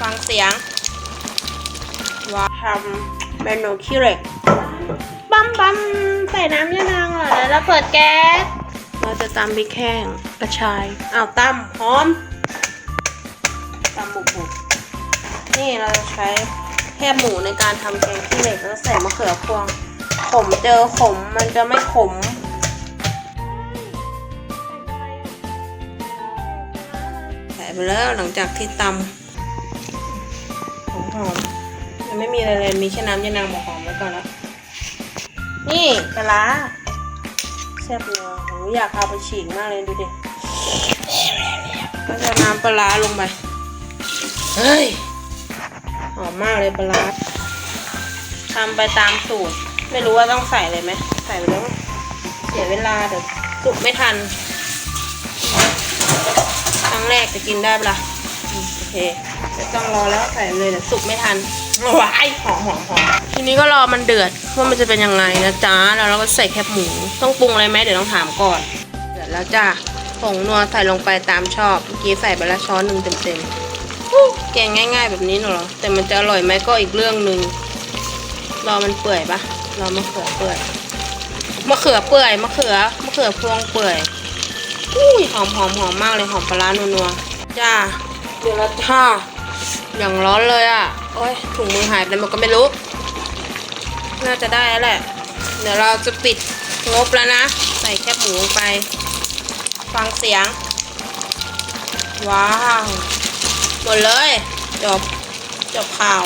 ฟังเสียงว่าทำเมนูขี้เหล็กบัมบัมใส่น้ำยานางเหรอแล้วเปิดแก๊สเราจะตำพริกแห้งกระชายอ้าวตำหอมตำบุกบุกนี่เราจะใช้แค่หมูในการทำแกงขี้เหล็กแล้วใส่มะเขือพวง ขมเจอขมมันจะไม่ขมใส่ไปแล้วหลังจากที่ตำห อมมๆยังไม่มีอะไรเลยมีแค่น้ำยานางบอกหอมไว้ก่อนแล้วนี่ปลาร้าแซ่บเนาะโหอยากเอาไปฉีกมากเลยดูดิก็จะน้ำปลาลงไป เฮ้ย หอมมากเลยปลาทำไปตามสูตร ไม่รู้ว่าต้องใส่อะไรไหม ใส่ไปแล้วเสียเวลาเดี๋ยวสุกไม่ทัน ครั้งแรกจะกินได้ปะล่ะ เคไม่ต้องรอแล้วใส่เลยเดี๋ยวสุกไม่ทันว้ายหอมหอมหอมทีนี้ก็รอมันเดือดว่ามันจะเป็นยังไงนะจ๊ะแล้วเราก็ใส่แคบหมู ต้องปรุงอะไรไหมเดี๋ยวต้องถามก่อนเดือดแล้วจ้ะผงนัวใส่ลงไปตามชอบเมื่อกี้ใส่ไปละช้อนหนึ่งเต็มๆอู้แกงง่าย ๆ แบบนี้เหรอแต่มันจะอร่อยไหมก็อีกเรื่องหนึ่งรอมันเปื่อยปะรอมะเขือเปื่อยมะเขือเปื่อยมะเขือมะเขือพวงเปื่อยอุ้ยหอมหอมหอมมากเลยหอมปลาร้านัวๆจ้า เดือดแล้วจ้าอย่างร้อนเลยอะ โอ้ยถุงมือหายไปหนหมดก็ไม่รู้ น่าจะได้แล้วแหละ เดี๋ยวเราจะปิดงบแล้วนะ ใส่แคบหมูลงไป ฟังเสียง ว้าว หมดเลย จบ จบข่าว